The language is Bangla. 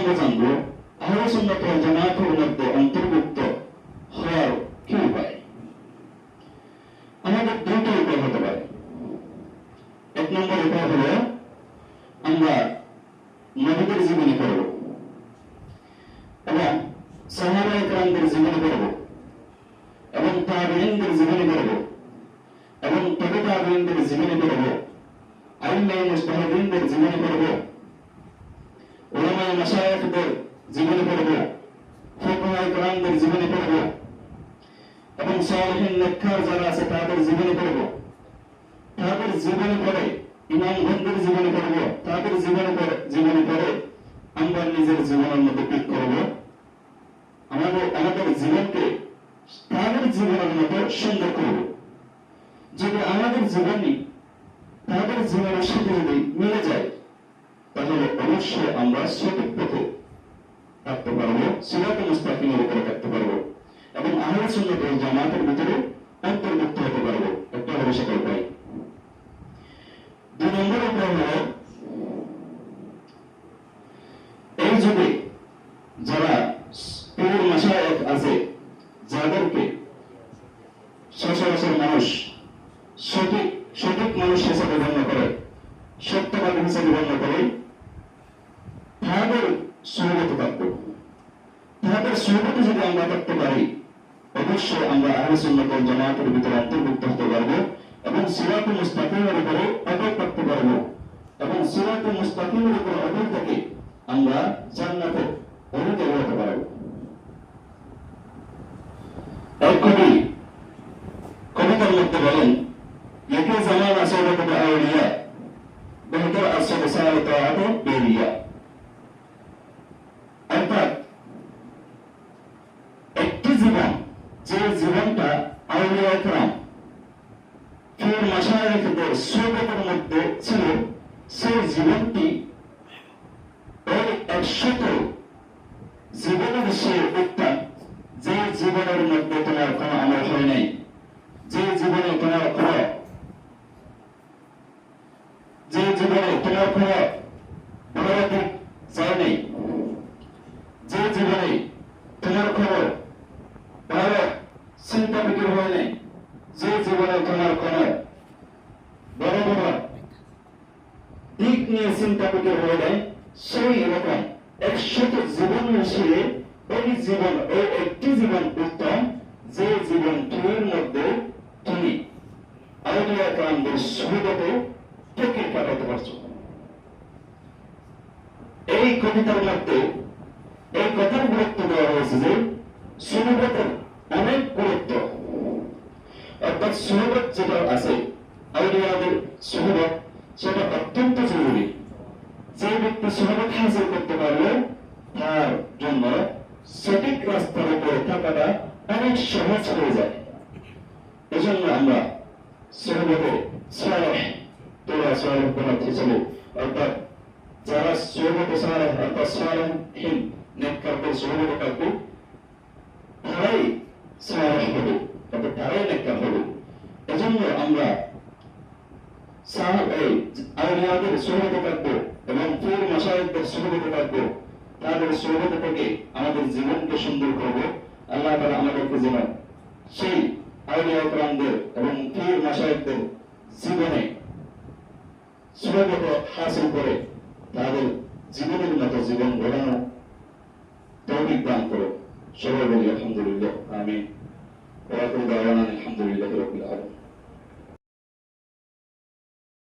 আমরা জানব আহলে সুন্নাত ওয়াল জামাতের মধ্যে অন্তর্ভুক্ত হওয়ার কি উপায়? আমাদের দুটো উপায় হতে পারে। এক নম্বর উপায় হলো, আমরা নবীদের জীবনী করব এবং সাহাবা একরামদের জীবনী করব এবং তাবিঈনদের জীবনী করব এবং তবে তাবিঈনদের জীবনী করব আইমাই মুস্তাহিদিনদের জীবনী করব মাশায়েখদের জীবনী ফুকাহা একরামদের জীবনী এবং সালিহিন নেককার যারা আছে তাদের জীবনী করব তাদের জীবনী করে ইমাম গন্ধের জীবনী করব তাদের জীবনী করে জীবনী করে আমরা নিজের জীবনের মধ্যে পিক করব। আমাদের আমাদের জীবনকে তাদের জীবনের মতো সুন্দর করব। যদি আমাদের জীবনই তাদের জীবনের সাথে যদি মিলে যায় তাহলে অবশ্যই আমরা সঠিক পথে থাকতে পারব সিরাত মুস্তাকিমের উপরে থাকতে পারব এবং আহলে সুন্নাত ওয়াল জামাতের ভিতরে অন্তর্ভুক্ত হতে পারব। একটা হলো সেটা উপায় দুই নম্বর উপায় হলো এই যুগে যারা পীর মাসায়েক আছে, যাদেরকে সচরাচর মানুষ সঠিক সঠিক মানুষ হিসাবে গণ্য করে সত্যবাদী হিসাবে গণ্য করে তাদের সহগত থাকব। তাদের সহগতে যদি আমরা থাকতে পারি, অবশ্যই আমরা আহলে জামাতের ভিতরে অন্তর্ভুক্ত হতে পারব এবং সিরাতুল মুস্তাকিমের উপরে অটল থাকতে পারব এবং সিরাতুল মুস্তাকিমের উপরে অটল থেকে আমরা জান্নাতে অধিকারী হতে পারব। এক কবি কবিতার মধ্যে বলেন একে জামান আসলে তবে আউলিয়া আসলে সালে বেরিয়া অর্থাৎ একটি জীবন যে জীবনটা আউলিয়া একরাম ফির মাসায়েখদের সুগতের মধ্যে ছিল সেই জীবনটি ওই একশত জীবনের সে উত্তম যে জীবনের মধ্যে তোমার কোনো আমল হয় নাই যে জীবনে তোমার কোনো যে জীবনে তোমার কোনো ভালো দিক যায় নাই যে জীবনে তোমার কোনো ভালো চিন্তা বিক্রি হয় নাই যে জীবনে তোমার কোনো বড় বড় দিক নিয়ে চিন্তা বিক্রি হয়ে নাই, সেই রকম একশত জীবন মিশিয়ে ওই জীবন ওই একটি জীবন উত্তম, যে জীবনটির মধ্যে তুমি কালামদের সুবিধাতে থেকে কাটাতে পারছ। এই কবিতার মধ্যে, এই কথার গুরুত্ব দেওয়া হয়েছে যে সুনবতের অনেক গুরুত্ব অর্থাৎ সুনবত যেটা আছে, আউলিয়াদের সুনবত সেটা অত্যন্ত জরুরি। যে ব্যক্তি সুনবত হাসিল করতে পারলে, তার জন্য সঠিক রাস্তার উপরে থাকাটা অনেক সহজ হয়ে যায়। এজন্য আমরা সুনবতে সালেহ, তোরা সালেহ বানাতে হিসেবে অর্থাৎ যারা সুনবতে সালেহ, অর্থাৎ সালেহহীন নেককারদের সুনবতে থাকবে তারাই সালেহ হবে। অর্থাৎ তারাই নেককার হবে। জন্য আমরা থাকব এবং মশাইদের থাকব। তাদের থেকে আমাদের জীবনকে সুন্দর করব। আল্লাহ তারা আমাদেরকে যেন সেই আউলিয়া প্রাণদের এবং জীবনে সহমত হাসিল করে তাদের জীবনের মতো জীবন গড়ানো তৌফিক দান করো সবাই বলি আলহামদুলিল্লাহ আমি আলহামদুলিল্লাহ